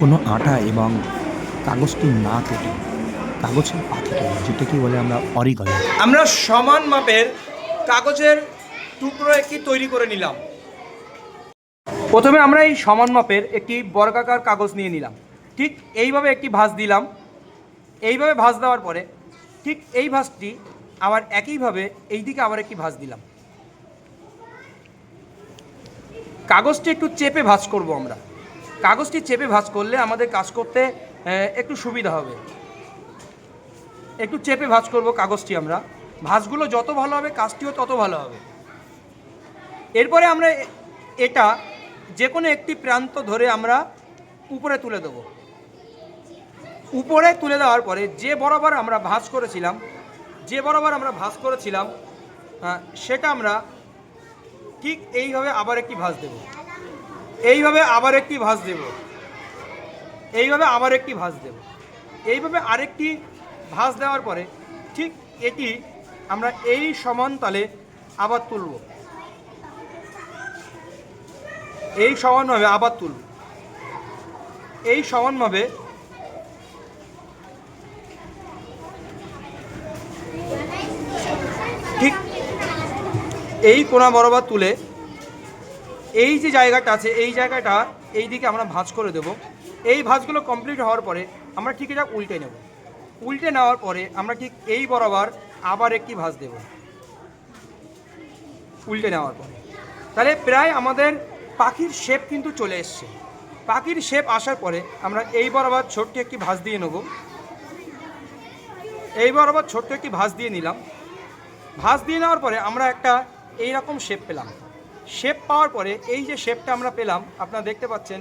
কোনো আটা এবং কাগজটি না কেটে, কাগজের পাখি তৈরি যেটাকে বলে আমরা অরিগামি আমরা সমান মাপের কাগজের টুকরো একটি তৈরি করে নিলাম। প্রথমে আমরা এই সমান মাপের একটি বর্গাকার কাগজ নিয়ে নিলাম। ঠিক এইভাবে একটি ভাঁজ দিলাম। এইভাবে ভাঁজ দেওয়ার পরে ঠিক এই ভাঁজটি আবার একইভাবে এই দিকে আবার একটি ভাঁজ দিলাম। কাগজটি একটু চেপে ভাঁজ করব আমরা। কাগজটি চেপে ভাঁজ করলে আমাদের কাজ করতে একটু সুবিধা হবে। একটু চেপে ভাঁজ করব কাগজটি আমরা। ভাঁজগুলো যত ভালো হবে, কাজটিও তত ভালো হবে। এরপরে আমরা এটা যে কোনো একটি প্রান্ত ধরে আমরা উপরে তুলে দেব। উপরে তুলে দেওয়ার পরে যে বরাবর আমরা ভাঁজ করেছিলাম, যে বরাবর আমরা ভাঁজ করেছিলাম সেটা আমরা ঠিক এইভাবে আবার একটি ভাঁজ দেব। এইভাবে আবার একটি ভাঁজ দেব। এইভাবে আবার একটি ভাঁজ দেব। এইভাবে আরেকটি ভাঁজ দেওয়ার পরে ঠিক এটি আমরা এই সমানতালে আবার তুলব। এই সমানভাবে আবার তুলব। এই সমানভাবে ঠিক এই কোণা বরাবর তুলে এই যে জায়গাটা আছে, এই জায়গাটা এই দিকে আমরা ভাঁজ করে দেব। এই ভাঁজগুলো কমপ্লিট হওয়ার পরে আমরা ঠিক এটা উল্টে নেব। উল্টে নেওয়ার পরে আমরা ঠিক এই বরাবর আবার একটি ভাঁজ দেব। উল্টে নেওয়ার পরে। তাহলে প্রায় আমাদের পাখির শেপ কিন্তু চলে এসছে। পাখির শেপ আসার পরে আমরা এই বরাবর ছোট্ট একটি ভাঁজ দিয়ে নেব। এই বরাবর ছোট্ট একটি ভাঁজ দিয়ে নিলাম। ভাঁজ দিয়ে নেওয়ার পরে আমরা একটা এই রকম শেপ পেলাম। শেপ পাওয়ার পরে এই যে শেপটা আমরা পেলাম, আপনারা দেখতে পাচ্ছেন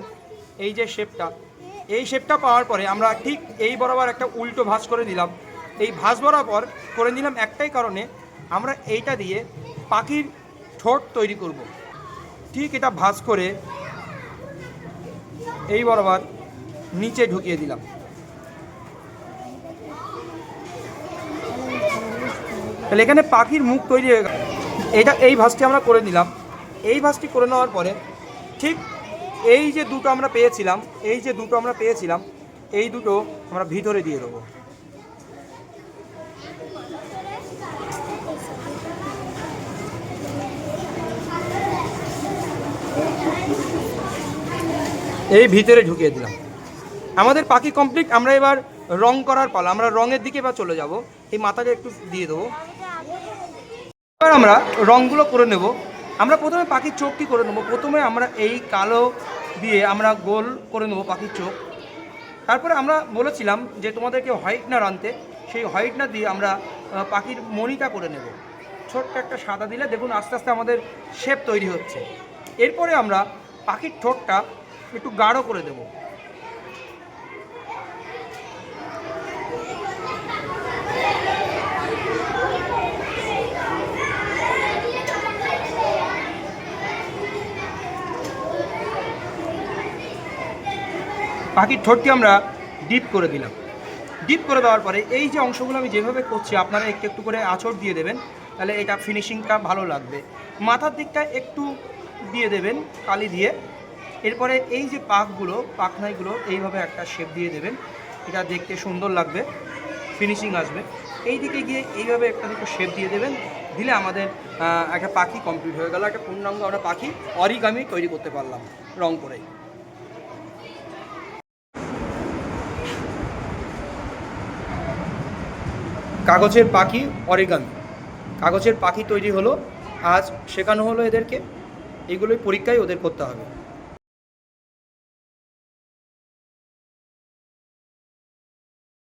এই যে শেপটা এই শেপটা পাওয়ার পরে আমরা ঠিক এই বরাবর একটা উল্টো ভাঁজ করে দিলাম। এই ভাঁজ বরাবর করে নিলাম একটাই কারণে আমরা এইটা দিয়ে পাখির ঠোঁট তৈরি করব। ঠিক এটা ভাঁজ করে এই বরাবর নিচে ঢুকিয়ে দিলাম। তাহলে এখানে পাখির মুখ তৈরি হয়ে গেল। এটা এই ভাঁজটি আমরা করে নিলাম। এই ভাঁজটি করে নেওয়ার পরে ঠিক এই যে দুটো আমরা পেয়েছিলাম, এই যে দুটো আমরা পেয়েছিলাম, এই দুটো আমরা ভিতরে দিয়ে দেবো। এই ভিতরে ঢুকিয়ে দিলাম। আমাদের পাখি কমপ্লিট আমরা এবার রং করার পালা, আমরা রঙের দিকে এবার চলে যাব। এই মাথাটা একটু দিয়ে দেবো। এবার আমরা রঙগুলো করে নেব। আমরা প্রথমে পাখির চোখটি করে নেব? প্রথমে আমরা এই কালো দিয়ে আমরা গোল করে নেব পাখির চোখ। তারপরে আমরা বলেছিলাম যে তোমাদেরকে হোয়াইটনার আনতে, সেই হোয়াইটনার দিয়ে আমরা পাখির মনিটা করে নেব। ছোট্ট একটা সাদা দিলে দেখুন আস্তে আস্তে আমাদের শেপ তৈরি হচ্ছে। এরপরে আমরা পাখির ঠোঁটটা একটু গাঢ় করে দেবো। পাখির ঠোঁটটি আমরা ডিপ করে দিলাম। ডিপ করে দেওয়ার পরে এই যে অংশগুলো আমি যেভাবে করছি, আপনারা একটু একটু করে আঁচড় দিয়ে দেবেন। তাহলে এটা ফিনিশিংটা ভালো লাগবে। মাথার দিকটা একটু দিয়ে দেবেন, কালি দিয়ে। এরপরে এই যে পাকগুলো, পাখনাইগুলো, এইভাবে একটা শেপ দিয়ে দেবেন। এটা দেখতে সুন্দর লাগবে ফিনিশিং আসবে। এই দিকে গিয়ে এইভাবে একটা দুটো শেপ দিয়ে দেবেন। দিলে আমাদের একটা পাখি কমপ্লিট হয়ে গেল। একটা পূর্ণাঙ্গ আমরা পাখি অরিগামি তৈরি করতে পারলাম রং করে। কাগজের পাখি অরিগামি। কাগজের পাখি তৈরি হলো, আজ শেখানো হলো এদেরকে। এগুলোই পরীক্ষায় ওদের করতে হবে।